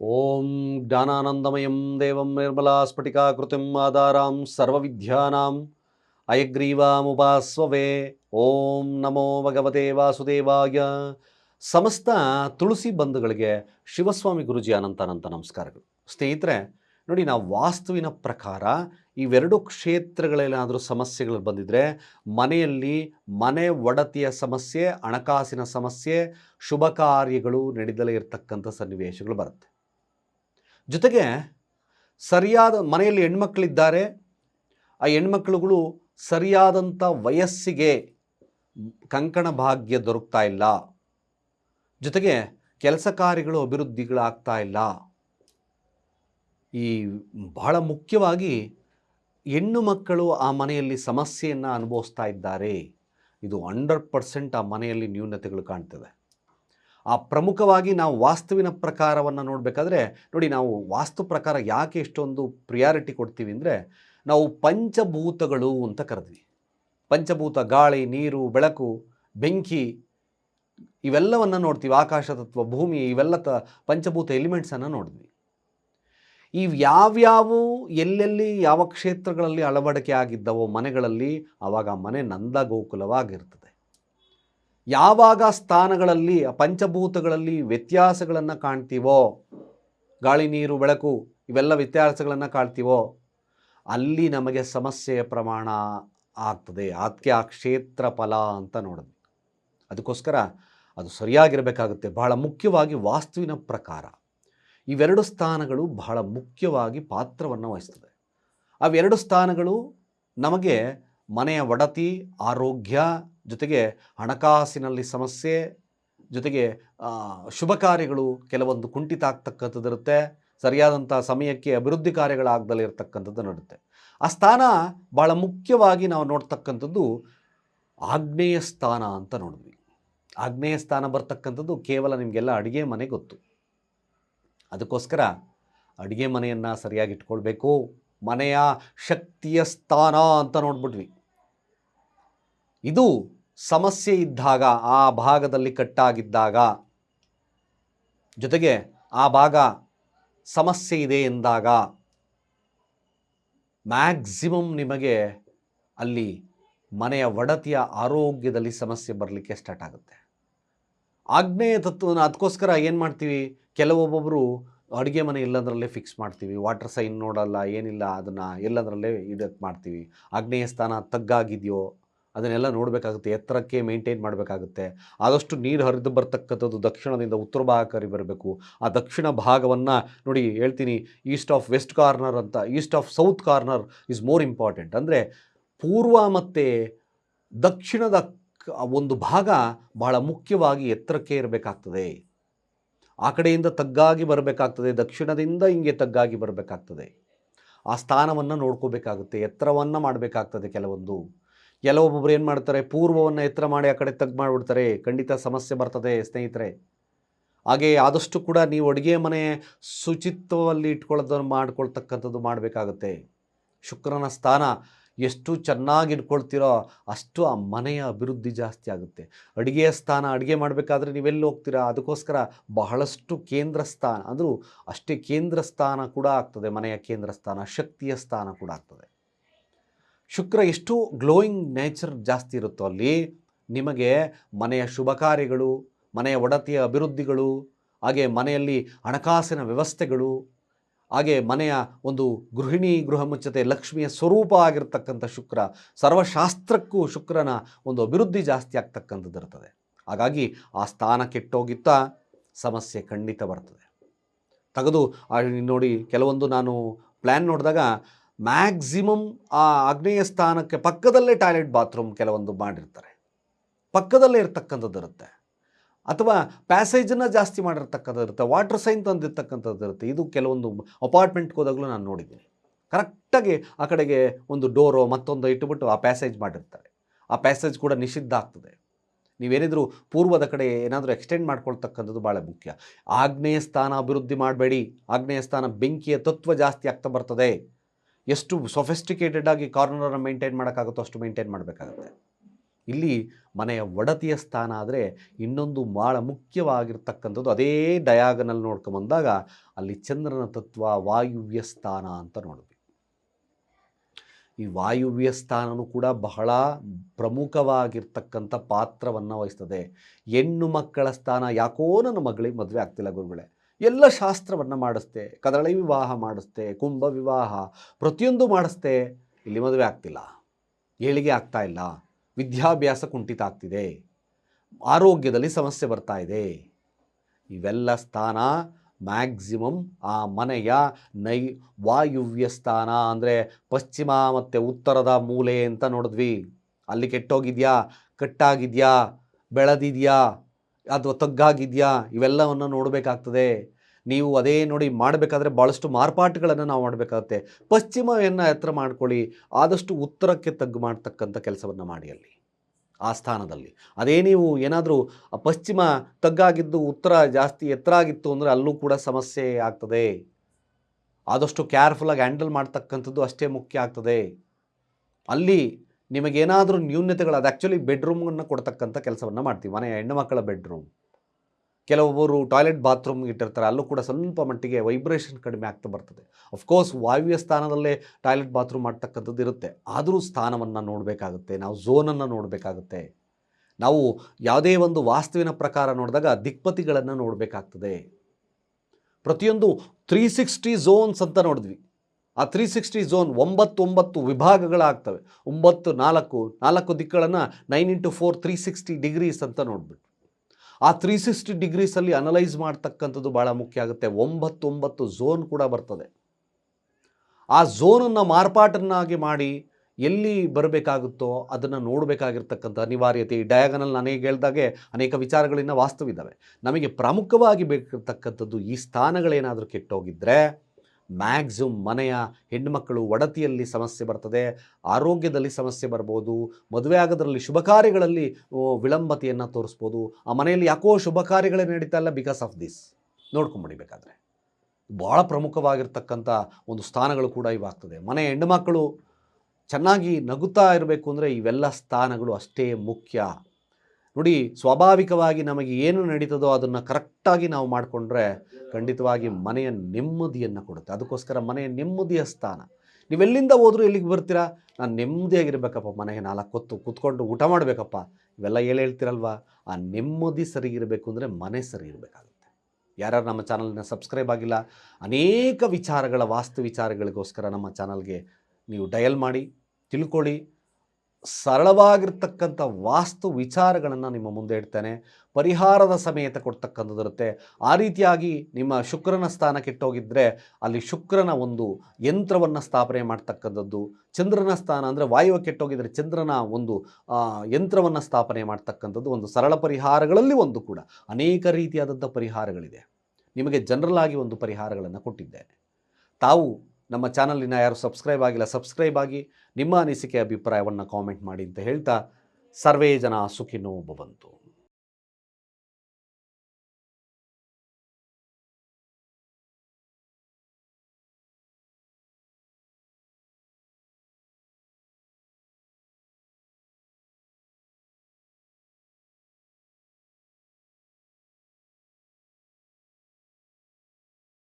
ಓಂ ಜ್ಞಾನಾನಂದಮಯಂ ದೇವಂ ನಿರ್ಮಲಾ ಸ್ಫಟಿಕಾಕೃತಿಂ ಆಧಾರಾಂ ಸರ್ವವಿದ್ಯಾನಾಂ ಅಯಗ್ರೀವಾಮುಪಾಸ್ವವೇ ಓಂ ನಮೋ ಭಗವತೆ ವಾಸುದೇವಾಯ ಸಮಸ್ತ ತುಳಸಿ ಬಂಧುಗಳಿಗೆ ಶಿವಸ್ವಾಮಿ ಗುರುಜಿ ಅನಂತ ಅನಂತ ನಮಸ್ಕಾರಗಳು. ಸ್ನೇಹಿತರೆ, ನೋಡಿ ನಾವು ವಾಸ್ತುವಿನ ಪ್ರಕಾರ ಇವೆರಡು ಕ್ಷೇತ್ರಗಳೇನಾದರೂ ಸಮಸ್ಯೆಗಳು ಬಂದಿದ್ದರೆ ಮನೆಯಲ್ಲಿ ಮನೆ ಒಡತಿಯ ಸಮಸ್ಯೆ, ಹಣಕಾಸಿನ ಸಮಸ್ಯೆ, ಶುಭ ಕಾರ್ಯಗಳು ನಡೆದಲೇ ಇರತಕ್ಕಂಥ ಸನ್ನಿವೇಶಗಳು ಬರುತ್ತೆ. ಜೊತೆಗೆ ಸರಿಯಾದ ಮನೆಯಲ್ಲಿ ಹೆಣ್ಮಕ್ಳಿದ್ದಾರೆ. ಆ ಹೆಣ್ಮಕ್ಳುಗಳು ಸರಿಯಾದಂಥ ವಯಸ್ಸಿಗೆ ಕಂಕಣ ಭಾಗ್ಯ ದೊರಕ್ತಾ ಇಲ್ಲ. ಜೊತೆಗೆ ಕೆಲಸ ಕಾರ್ಯಗಳು ಅಭಿವೃದ್ಧಿಗಳಾಗ್ತಾ ಇಲ್ಲ. ಈ ಬಹಳ ಮುಖ್ಯವಾಗಿ ಹೆಣ್ಣು ಮಕ್ಕಳು ಆ ಮನೆಯಲ್ಲಿ ಸಮಸ್ಯೆಯನ್ನು ಅನುಭವಿಸ್ತಾ ಇದ್ದಾರೆ. ಇದು ಹಂಡ್ರೆಡ್ ಪರ್ಸೆಂಟ್ ಆ ಮನೆಯಲ್ಲಿ ನ್ಯೂನತೆಗಳು ಕಾಣ್ತದೆ ಆ ಪ್ರಮುಖವಾಗಿ ನಾವು ವಾಸ್ತುವಿನ ಪ್ರಕಾರವನ್ನು ನೋಡಬೇಕಾದ್ರೆ ನೋಡಿ ನಾವು ವಾಸ್ತು ಪ್ರಕಾರ ಯಾಕೆ ಇಷ್ಟೊಂದು ಪ್ರಿಯಾರಿಟಿ ಕೊಡ್ತೀವಿ ಅಂದರೆ ನಾವು ಪಂಚಭೂತಗಳು ಅಂತ ಕರೆದ್ವಿ. ಪಂಚಭೂತ, ಗಾಳಿ, ನೀರು, ಬೆಳಕು, ಬೆಂಕಿ ಇವೆಲ್ಲವನ್ನು ನೋಡ್ತೀವಿ. ಆಕಾಶ ತತ್ವ, ಭೂಮಿ ಇವೆಲ್ಲ ತ ಪಂಚಭೂತ ಎಲಿಮೆಂಟ್ಸನ್ನು ನೋಡಿದ್ವಿ. ಇವು ಯಾವ್ಯಾವು ಎಲ್ಲೆಲ್ಲಿ ಯಾವ ಕ್ಷೇತ್ರಗಳಲ್ಲಿ ಅಳವಡಿಕೆ ಆಗಿದ್ದವೋ ಮನೆಗಳಲ್ಲಿ ಆವಾಗ ಮನೆ ನಂದ ಗೋಕುಲವಾಗಿರ್ತದೆ ಯಾವಾಗ ಸ್ಥಾನಗಳಲ್ಲಿ, ಪಂಚಭೂತಗಳಲ್ಲಿ ವ್ಯತ್ಯಾಸಗಳನ್ನು ಕಾಣ್ತೀವೋ, ಗಾಳಿ, ನೀರು, ಬೆಳಕು, ಇವೆಲ್ಲ ವ್ಯತ್ಯಾಸಗಳನ್ನು ಕಾಣ್ತೀವೋ, ಅಲ್ಲಿ ನಮಗೆ ಸಮಸ್ಯೆಯ ಪ್ರಮಾಣ ಆಗ್ತದೆ. ಅದಕ್ಕೆ ಆ ಕ್ಷೇತ್ರ ಫಲ ಅಂತ ನೋಡಿದ್ವಿ ಅದಕ್ಕೋಸ್ಕರ ಅದು ಸರಿಯಾಗಿರಬೇಕಾಗುತ್ತೆ. ಬಹಳ ಮುಖ್ಯವಾಗಿ ವಾಸ್ತುವಿನ ಪ್ರಕಾರ. ಇವೆರಡು ಸ್ಥಾನಗಳು ಬಹಳ ಮುಖ್ಯವಾಗಿ ಪಾತ್ರವನ್ನು ವಹಿಸ್ತದೆ. ಅವೆರಡು ಸ್ಥಾನಗಳು ನಮಗೆ ಮನೆಯ ಒಡತಿ, ಆರೋಗ್ಯ ಜೊತೆಗೆ ಹಣಕಾಸಿನಲ್ಲಿ ಸಮಸ್ಯೆ, ಜೊತೆಗೆ ಶುಭ ಕಾರ್ಯಗಳು ಕೆಲವೊಂದು ಕುಂಠಿತ ಆಗ್ತಕ್ಕಂಥದ್ದಿರುತ್ತೆ ಸರಿಯಾದಂಥ ಸಮಯಕ್ಕೆ ಅಭಿವೃದ್ಧಿ ಕಾರ್ಯಗಳಾಗದಲ್ಲಿ ಇರತಕ್ಕಂಥದ್ದು ನಡುತ್ತೆ. ಆ ಸ್ಥಾನ ಭಾಳ ಮುಖ್ಯವಾಗಿ ನಾವು ನೋಡ್ತಕ್ಕಂಥದ್ದು ಆಗ್ನೇಯ ಸ್ಥಾನ ಅಂತ ನೋಡಿದ್ವಿ. ಆಗ್ನೇಯ ಸ್ಥಾನ ಬರ್ತಕ್ಕಂಥದ್ದು ಕೇವಲ ನಿಮಗೆಲ್ಲ ಅಡುಗೆ ಮನೆ ಗೊತ್ತು. ಅದಕ್ಕೋಸ್ಕರ ಅಡುಗೆ ಮನೆಯನ್ನು ಸರಿಯಾಗಿ ಇಟ್ಕೊಳ್ಬೇಕು. ಮನೆಯ ಶಕ್ತಿಯ ಸ್ಥಾನ ಅಂತ ನೋಡ್ಬಿಟ್ವಿ. ಇದು ಸಮಸ್ಯೆ ಇದ್ದಾಗ, ಆ ಭಾಗದಲ್ಲಿ ಕಟ್ಟಾಗಿದ್ದಾಗ ಜೊತೆಗೆ ಆ ಭಾಗ ಸಮಸ್ಯೆ ಇದೆ ಎಂದಾಗ ಮ್ಯಾಕ್ಸಿಮಮ್ ನಿಮಗೆ ಅಲ್ಲಿ ಮನೆಯ ಒಡತಿಯ ಆರೋಗ್ಯದಲ್ಲಿ ಸಮಸ್ಯೆ ಬರಲಿಕ್ಕೆ ಸ್ಟಾರ್ಟ್ ಆಗುತ್ತೆ. ಆಗ್ನೇಯ ತತ್ವನ ಅದಕ್ಕೋಸ್ಕರ ಏನು ಮಾಡ್ತೀವಿ? ಕೆಲವೊಬ್ಬೊಬ್ಬರು ಅಡುಗೆ ಮನೆ ಎಲ್ಲದರಲ್ಲೇ ಫಿಕ್ಸ್ ಮಾಡ್ತೀವಿ. ವಾಟರ್ ಸೈನ್ ನೋಡಲ್ಲ, ಏನಿಲ್ಲ, ಅದನ್ನು ಎಲ್ಲದರಲ್ಲೇ ಇದಕ್ಕೆ ಮಾಡ್ತೀವಿ. ಆಗ್ನೇಯ ಸ್ಥಾನ ತಗ್ಗಾಗಿದೆಯೋ ಅದನ್ನೆಲ್ಲ ನೋಡಬೇಕಾಗುತ್ತೆ, ಎತ್ತರಕ್ಕೆ ಮೇಂಟೈನ್ ಮಾಡಬೇಕಾಗುತ್ತೆ. ಆದಷ್ಟು ನೀರು ಹರಿದು ಬರ್ತಕ್ಕಂಥದ್ದು ದಕ್ಷಿಣದಿಂದ ಉತ್ತರ ಭಾಗಕ್ಕೆ ಬರಬೇಕು. ಆ ದಕ್ಷಿಣ ಭಾಗವನ್ನು ನೋಡಿ ಹೇಳ್ತೀನಿ ಈಸ್ಟ್ ಆಫ್ ವೆಸ್ಟ್ ಕಾರ್ನರ್ ಅಂತ east of south corner is more important ಅಂದರೆ ಪೂರ್ವ ಮತ್ತು ದಕ್ಷಿಣದ ಒಂದು ಭಾಗ ಬಹಳ ಮುಖ್ಯವಾಗಿ ಎತ್ತರಕ್ಕೆ ಇರಬೇಕಾಗ್ತದೆ. ಆ ಕಡೆಯಿಂದ ತಗ್ಗಾಗಿ ಬರಬೇಕಾಗ್ತದೆ, ದಕ್ಷಿಣದಿಂದ ಹಿಂಗೆ ತಗ್ಗಾಗಿ ಬರಬೇಕಾಗ್ತದೆ. ಆ ಸ್ಥಾನವನ್ನು ನೋಡ್ಕೋಬೇಕಾಗುತ್ತೆ, ಎತ್ತರವನ್ನು ಮಾಡಬೇಕಾಗ್ತದೆ ಕೆಲವೊಂದು. ಕೆಲವೊಬ್ಬೊಬ್ರು ಏನು ಮಾಡ್ತಾರೆ, ಪೂರ್ವವನ್ನು ಎತ್ತರ ಮಾಡಿ ಆ ಕಡೆ ತಗ್ಗು ಮಾಡಿಬಿಡ್ತಾರೆ. ಖಂಡಿತ ಸಮಸ್ಯೆ ಬರ್ತದೆ ಸ್ನೇಹಿತರೆ. ಹಾಗೆ ಆದಷ್ಟು ಕೂಡ ನೀವು ಅಡುಗೆ ಮನೆ ಶುಚಿತ್ವದಲ್ಲಿ ಇಟ್ಕೊಳ್ಳೋದನ್ನು ಮಾಡ್ಕೊಳ್ತಕ್ಕಂಥದ್ದು ಮಾಡಬೇಕಾಗುತ್ತೆ. ಶುಕ್ರನ ಸ್ಥಾನ ಎಷ್ಟು ಚೆನ್ನಾಗಿ ಇಟ್ಕೊಳ್ತೀರೋ ಅಷ್ಟು ಆ ಮನೆಯ ಅಭಿವೃದ್ಧಿ ಜಾಸ್ತಿ ಆಗುತ್ತೆ. ಅಡುಗೆಯ ಸ್ಥಾನ ಅಡುಗೆ ಮಾಡಬೇಕಾದ್ರೆ ನೀವೆಲ್ಲಿ ಹೋಗ್ತೀರಾ? ಅದಕ್ಕೋಸ್ಕರ ಬಹಳಷ್ಟು ಕೇಂದ್ರ ಸ್ಥಾನ ಅಂದರೂ ಅಷ್ಟೇ ಕೇಂದ್ರ ಸ್ಥಾನ ಕೂಡ ಆಗ್ತದೆ, ಮನೆಯ ಕೇಂದ್ರ ಸ್ಥಾನ, ಶಕ್ತಿಯ ಸ್ಥಾನ ಕೂಡ ಆಗ್ತದೆ. ಶುಕ್ರ ಎಷ್ಟು ಗ್ಲೋಯಿಂಗ್ ನೇಚರ್ ಜಾಸ್ತಿ ಇರುತ್ತೋ ಅಲ್ಲಿ ನಿಮಗೆ ಮನೆಯ ಶುಭ ಕಾರ್ಯಗಳು, ಮನೆಯ ಒಡತಿಯ ಅಭಿವೃದ್ಧಿಗಳು, ಹಾಗೆ ಮನೆಯಲ್ಲಿ ಹಣಕಾಸಿನ ವ್ಯವಸ್ಥೆಗಳು, ಹಾಗೆ ಮನೆಯ ಒಂದು ಗೃಹಿಣಿ ಗೃಹ ಮುಚ್ಚತೆ ಲಕ್ಷ್ಮಿಯ ಸ್ವರೂಪ ಆಗಿರ್ತಕ್ಕಂಥ ಶುಕ್ರ, ಸರ್ವಶಾಸ್ತ್ರಕ್ಕೂ ಶುಕ್ರನ ಒಂದು ಅಭಿವೃದ್ಧಿ ಜಾಸ್ತಿ ಆಗ್ತಕ್ಕಂಥದ್ದು ಇರ್ತದೆ. ಹಾಗಾಗಿ ಆ ಸ್ಥಾನ ಕೆಟ್ಟೋಗಿತ್ತಾ ಸಮಸ್ಯೆ ಖಂಡಿತ ಬರ್ತದೆ. ತೆಗೆದು ನೋಡಿ ಕೆಲವೊಂದು ನಾನು ಪ್ಲ್ಯಾನ್ ನೋಡಿದಾಗ ಮ್ಯಾಕ್ಸಿಮಮ್ ಆ ಆಗ್ನೇಯ ಸ್ಥಾನಕ್ಕೆ ಪಕ್ಕದಲ್ಲೇ ಟಾಯ್ಲೆಟ್ ಬಾತ್ರೂಮ್ ಕೆಲವೊಂದು ಮಾಡಿರ್ತಾರೆ. ಪಕ್ಕದಲ್ಲೇ ಇರ್ತಕ್ಕಂಥದ್ದು ಇರುತ್ತೆ. ಅಥವಾ ಪ್ಯಾಸೇಜನ್ನು ಜಾಸ್ತಿ ಮಾಡಿರ್ತಕ್ಕಂಥದ್ದು ಇರುತ್ತೆ. ವಾಟರ್ ಸೈನ್ ತಂದಿರ್ತಕ್ಕಂಥದ್ದು ಇರುತ್ತೆ. ಇದು ಕೆಲವೊಂದು ಅಪಾರ್ಟ್ಮೆಂಟ್ಗೆ ಹೋದಾಗಲೂ ನಾನು ನೋಡಿದ್ದೀನಿ. ಕರೆಕ್ಟಾಗಿ ಆ ಕಡೆಗೆ ಒಂದು ಡೋರೋ ಮತ್ತೊಂದು ಇಟ್ಟುಬಿಟ್ಟು ಆ ಪ್ಯಾಸೇಜ್ ಮಾಡಿರ್ತಾರೆ. ಆ ಪ್ಯಾಸೇಜ್ ಕೂಡ ನಿಷಿದ್ಧ ಆಗ್ತದೆ. ನೀವೇನಿದ್ರು ಪೂರ್ವದ ಕಡೆ ಏನಾದರೂ ಎಕ್ಸ್ಟೆಂಡ್ ಮಾಡ್ಕೊಳ್ತಕ್ಕಂಥದ್ದು ಭಾಳ ಮುಖ್ಯ. ಆಗ್ನೇಯ ಸ್ಥಾನ ಅಭಿವೃದ್ಧಿ ಮಾಡಬೇಡಿ. ಆಗ್ನೇಯ ಸ್ಥಾನ ಬೆಂಕಿಯ ತತ್ವ ಜಾಸ್ತಿ ಆಗ್ತಾ ಬರ್ತದೆ. ಎಷ್ಟು ಸೊಫೆಸ್ಟಿಕೇಟೆಡ್ ಆಗಿ ಕಾರ್ನರನ್ನು ಮೇಂಟೈನ್ ಮಾಡೋಕ್ಕಾಗುತ್ತೋ ಅಷ್ಟು ಮೇಂಟೈನ್ ಮಾಡಬೇಕಾಗುತ್ತೆ. ಇಲ್ಲಿ ಮನೆಯ ಒಡತಿಯ ಸ್ಥಾನ ಆದರೆ ಇನ್ನೊಂದು ಭಾಳ ಮುಖ್ಯವಾಗಿರ್ತಕ್ಕಂಥದ್ದು ಅದೇ ಡಯಾಗನಲ್ ನೋಡ್ಕೊಂಬಂದಾಗ ಅಲ್ಲಿ ಚಂದ್ರನ ತತ್ವ ವಾಯುವ್ಯ ಸ್ಥಾನ ಅಂತ ನೋಡಿದ್ವಿ ಈ ವಾಯುವ್ಯ ಸ್ಥಾನನೂ ಕೂಡ ಬಹಳ ಪ್ರಮುಖವಾಗಿರ್ತಕ್ಕಂಥ ಪಾತ್ರವನ್ನು ವಹಿಸ್ತದೆ. ಹೆಣ್ಣು ಮಕ್ಕಳ ಸ್ಥಾನ ಯಾಕೋ ನನ್ನ ಮಗಳಿಗೆ ಮದುವೆ ಆಗ್ತಿಲ್ಲ ಗುರುಗಳೇ. ಎಲ್ಲ ಶಾಸ್ತ್ರವನ್ನು ಮಾಡಿಸ್ತೆ, ಕದಳಿ ವಿವಾಹ ಮಾಡಿಸ್ತೆ, ಕುಂಭ ವಿವಾಹ ಪ್ರತಿಯೊಂದು ಮಾಡಿಸ್ತೆ, ಇಲ್ಲಿ ಮದುವೆ ಆಗ್ತಿಲ್ಲ, ಏಳಿಗೆ ಆಗ್ತಾ ಇಲ್ಲ, ವಿದ್ಯಾಭ್ಯಾಸ ಕುಂಠಿತ ಆಗ್ತಿದೆ, ಆರೋಗ್ಯದಲ್ಲಿ ಸಮಸ್ಯೆ ಬರ್ತಾ ಇದೆ. ಇವೆಲ್ಲ ಸ್ಥಾನ ಮ್ಯಾಕ್ಸಿಮಮ್ ಆ ಮನೆಯ ನೈ ವಾಯುವ್ಯ ಸ್ಥಾನ ಅಂದರೆ ಪಶ್ಚಿಮ ಮತ್ತು ಉತ್ತರದ ಮೂಲೆ ಅಂತ ನೋಡಿದ್ವಿ. ಅಲ್ಲಿ ಕೆಟ್ಟೋಗಿದೆಯಾ, ಕಟ್ಟಾಗಿದೆಯಾ, ಬೆಳೆದಿದೆಯಾ? ಅಥವಾ ತಗ್ಗಾಗಿದೆಯಾ? ಇವೆಲ್ಲವನ್ನು ನೋಡಬೇಕಾಗ್ತದೆ. ನೀವು ಅದೇ ನೋಡಿ ಮಾಡಬೇಕಾದ್ರೆ ಭಾಳಷ್ಟು ಮಾರ್ಪಾಟುಗಳನ್ನು ನಾವು ಮಾಡಬೇಕಾಗುತ್ತೆ. ಪಶ್ಚಿಮವನ್ನು ಎತ್ತರ ಮಾಡ್ಕೊಳ್ಳಿ. ಆದಷ್ಟು ಉತ್ತರಕ್ಕೆ ತಗ್ಗು ಮಾಡ್ತಕ್ಕಂಥ ಕೆಲಸವನ್ನು ಮಾಡಿ ಅಲ್ಲಿ. ಆ ಸ್ಥಾನದಲ್ಲಿ. ಅದೇ ನೀವು ಏನಾದರೂ ಪಶ್ಚಿಮ ತಗ್ಗಾಗಿದ್ದು ಉತ್ತರ ಜಾಸ್ತಿ ಎತ್ತರ ಆಗಿತ್ತು ಅಂದರೆ ಅಲ್ಲೂ ಕೂಡ ಸಮಸ್ಯೆ ಆಗ್ತದೆ. ಆದಷ್ಟು ಕೇರ್ಫುಲ್ಲಾಗಿ ಹ್ಯಾಂಡಲ್ ಮಾಡ್ತಕ್ಕಂಥದ್ದು ಅಷ್ಟೇ ಮುಖ್ಯ ಆಗ್ತದೆ. ಅಲ್ಲಿ ನಿಮಗೇನಾದರೂ ನ್ಯೂನ್ಯತೆಗಳು ಅದು ಆ್ಯಕ್ಚುಲಿ ಬೆಡ್ರೂಮನ್ನು ಕೊಡ್ತಕ್ಕಂಥ ಕೆಲಸವನ್ನು ಮಾಡ್ತೀವಿ. ಮನೆಯ ಹೆಣ್ಣು ಮಕ್ಕಳ ಬೆಡ್ರೂಮ್ ಕೆಲವೊಬ್ಬರು ಟಾಯ್ಲೆಟ್ ಬಾತ್ರೂಮ್ ಇಟ್ಟಿರ್ತಾರೆ, ಅಲ್ಲೂ ಕೂಡ ಸ್ವಲ್ಪ ಮಟ್ಟಿಗೆ ವೈಬ್ರೇಷನ್ ಕಡಿಮೆ ಆಗ್ತಾ ಬರ್ತದೆ. ಅಫ್ಕೋರ್ಸ್ ವಾಯುವ್ಯ ಸ್ಥಾನದಲ್ಲೇ ಟಾಯ್ಲೆಟ್ ಬಾತ್ರೂಮ್ ಮಾಡ್ತಕ್ಕಂಥದ್ದು ಇರುತ್ತೆ. ಆದರೂ ಸ್ಥಾನವನ್ನು ನೋಡಬೇಕಾಗುತ್ತೆ, ನಾವು ಝೋನನ್ನು ನೋಡಬೇಕಾಗುತ್ತೆ. ನಾವು ಯಾವುದೇ ಒಂದು ವಾಸ್ತುವಿನ ಪ್ರಕಾರ ನೋಡಿದಾಗ ದಿಕ್ಪತಿಗಳನ್ನು ನೋಡಬೇಕಾಗ್ತದೆ. ಪ್ರತಿಯೊಂದು ತ್ರೀ ಸಿಕ್ಸ್ಟಿ ಝೋನ್ಸ್ ಅಂತ ನೋಡಿದ್ವಿ. ಆ ತ್ರೀ ಸಿಕ್ಸ್ಟಿ ಝೋನ್ ಒಂಬತ್ತು ಒಂಬತ್ತು ವಿಭಾಗಗಳಾಗ್ತವೆ. ಒಂಬತ್ತು, ನಾಲ್ಕು ನಾಲ್ಕು ದಿಕ್ಕುಗಳನ್ನು nine into four three sixty degrees ಅಂತ ನೋಡಿಬಿಟ್ಟು ಆ ತ್ರೀ ಸಿಕ್ಸ್ಟಿ ಡಿಗ್ರೀಸಲ್ಲಿ ಅನಲೈಸ್ ಮಾಡ್ತಕ್ಕಂಥದ್ದು ಭಾಳ ಮುಖ್ಯ ಆಗುತ್ತೆ. ಒಂಬತ್ತು ಒಂಬತ್ತು ಝೋನ್ ಕೂಡ ಬರ್ತದೆ. ಆ ಝೋನನ್ನು ಮಾರ್ಪಾಟನ್ನಾಗಿ ಮಾಡಿ ಎಲ್ಲಿ ಬರಬೇಕಾಗುತ್ತೋ ಅದನ್ನು ನೋಡಬೇಕಾಗಿರ್ತಕ್ಕಂಥ ಅನಿವಾರ್ಯತೆ ಈ ಡಯಾಗನಲ್ ನನಗೆ ಹೇಳ್ದಾಗೆ ಅನೇಕ ವಿಚಾರಗಳಿಂದ ವಾಸ್ತವಿದ್ದಾವೆ ನಮಗೆ ಪ್ರಮುಖವಾಗಿ ಬೇಕಿರ್ತಕ್ಕಂಥದ್ದು ಈ ಸ್ಥಾನಗಳೇನಾದರೂ ಕೆಟ್ಟೋಗಿದ್ದರೆ ಮ್ಯಾಕ್ಸಿಮಮ್ ಮನೆಯ ಹೆಣ್ಣುಮಕ್ಕಳು ಒಡತಿಯಲ್ಲಿ ಸಮಸ್ಯೆ ಬರ್ತದೆ, ಆರೋಗ್ಯದಲ್ಲಿ ಸಮಸ್ಯೆ ಬರ್ಬೋದು, ಮದುವೆ ಆಗೋದ್ರಲ್ಲಿ ಶುಭ ಕಾರ್ಯಗಳಲ್ಲಿ ವಿಳಂಬತೆಯನ್ನು ತೋರಿಸ್ಬೋದು. ಆ ಮನೆಯಲ್ಲಿ ಯಾಕೋ ಶುಭ ಕಾರ್ಯಗಳೇ ನಡೀತಾ ಇಲ್ಲ ಬಿಕಾಸ್ ಆಫ್ ದಿಸ್ ನೋಡ್ಕೊಂಡ್ಬಿಡಿಬೇಕಾದ್ರೆ ಭಾಳ ಪ್ರಮುಖವಾಗಿರ್ತಕ್ಕಂಥ ಒಂದು ಸ್ಥಾನಗಳು ಕೂಡ ಇವಾಗ್ತದೆ. ಮನೆ ಹೆಣ್ಣುಮಕ್ಕಳು ಚೆನ್ನಾಗಿ ನಗುತ್ತಾ ಇರಬೇಕು ಅಂದರೆ ಇವೆಲ್ಲ ಸ್ಥಾನಗಳು ಅಷ್ಟೇ ಮುಖ್ಯ. ನೋಡಿ, ಸ್ವಾಭಾವಿಕವಾಗಿ ನಮಗೆ ಏನು ನಡೀತದೋ ಅದನ್ನು ಕರೆಕ್ಟಾಗಿ ನಾವು ಮಾಡಿಕೊಂಡ್ರೆ ಖಂಡಿತವಾಗಿ ಮನೆಯ ನೆಮ್ಮದಿಯನ್ನು ಕೊಡುತ್ತೆ. ಅದಕ್ಕೋಸ್ಕರ ಮನೆಯ ನೆಮ್ಮದಿಯ ಸ್ಥಾನ. ನೀವೆಲ್ಲಿಂದ ಹೋದರೂ ಎಲ್ಲಿಗೆ ಬರ್ತೀರಾ? ನಾನು ನೆಮ್ಮದಿಯಾಗಿರ್ಬೇಕಪ್ಪ ಮನೆಗೆ ನಾಲ್ಕು ಹೊತ್ತು ಕೂತ್ಕೊಂಡು ಊಟ ಮಾಡಬೇಕಪ್ಪ. ಇವೆಲ್ಲ ಏಳು ಹೇಳ್ತೀರಲ್ವಾ? ಆ ನೆಮ್ಮದಿ ಸರಿ ಇರಬೇಕು ಅಂದರೆ ಮನೆ ಸರಿ ಇರಬೇಕಾಗುತ್ತೆ. ಯಾರ್ಯಾರು ನಮ್ಮ ಚಾನಲ್ನ ಸಬ್ಸ್ಕ್ರೈಬ್ ಆಗಿಲ್ಲ, ಅನೇಕ ವಿಚಾರಗಳ, ವಾಸ್ತು ವಿಚಾರಗಳಿಗೋಸ್ಕರ ನಮ್ಮ ಚಾನಲ್ಗೆ ನೀವು ಡಯಲ್ ಮಾಡಿ, ತಿಳ್ಕೊಳ್ಳಿ. ಸರಳವಾಗಿರ್ತಕ್ಕಂಥ ವಾಸ್ತು ವಿಚಾರಗಳನ್ನು ನಿಮ್ಮ ಮುಂದೆ ಇಡ್ತೇನೆ. ಪರಿಹಾರದ ಸಮೇತ ಕೊಡ್ತಕ್ಕಂಥದ್ದಿರುತ್ತೆ ಆ ರೀತಿಯಾಗಿ ನಿಮ್ಮ ಶುಕ್ರನ ಸ್ಥಾನ ಕೆಟ್ಟೋಗಿದ್ದರೆ ಅಲ್ಲಿ ಶುಕ್ರನ ಒಂದು ಯಂತ್ರವನ್ನು ಸ್ಥಾಪನೆ ಮಾಡ್ತಕ್ಕಂಥದ್ದು. ಚಂದ್ರನ ಸ್ಥಾನ ಅಂದರೆ ವಾಯುವ ಕೆಟ್ಟೋಗಿದ್ದರೆ ಚಂದ್ರನ ಒಂದು ಯಂತ್ರವನ್ನು ಸ್ಥಾಪನೆ ಮಾಡ್ತಕ್ಕಂಥದ್ದು ಒಂದು ಸರಳ ಪರಿಹಾರಗಳಲ್ಲಿ ಒಂದು ಕೂಡ. ಅನೇಕ ರೀತಿಯಾದಂಥ ಪರಿಹಾರಗಳಿದೆ. ನಿಮಗೆ ಜನರಲ್ ಆಗಿ ಒಂದು ಪರಿಹಾರಗಳನ್ನು ಕೊಟ್ಟಿದ್ದೇನೆ. ತಾವು ನಮ್ಮ ಚಾನಲಿನ ಯಾರು ಸಬ್ಸ್ಕ್ರೈಬ್ ಆಗಿಲ್ಲ, ಸಬ್ಸ್ಕ್ರೈಬ್ ಆಗಿ ನಿಮ್ಮ ಅನಿಸಿಕೆ ಅಭಿಪ್ರಾಯವನ್ನು ಕಾಮೆಂಟ್ ಮಾಡಿ ಅಂತ ಹೇಳ್ತಾ ಸರ್ವೇ ಜನ ಸುಖಿನೋ ಭವಂತು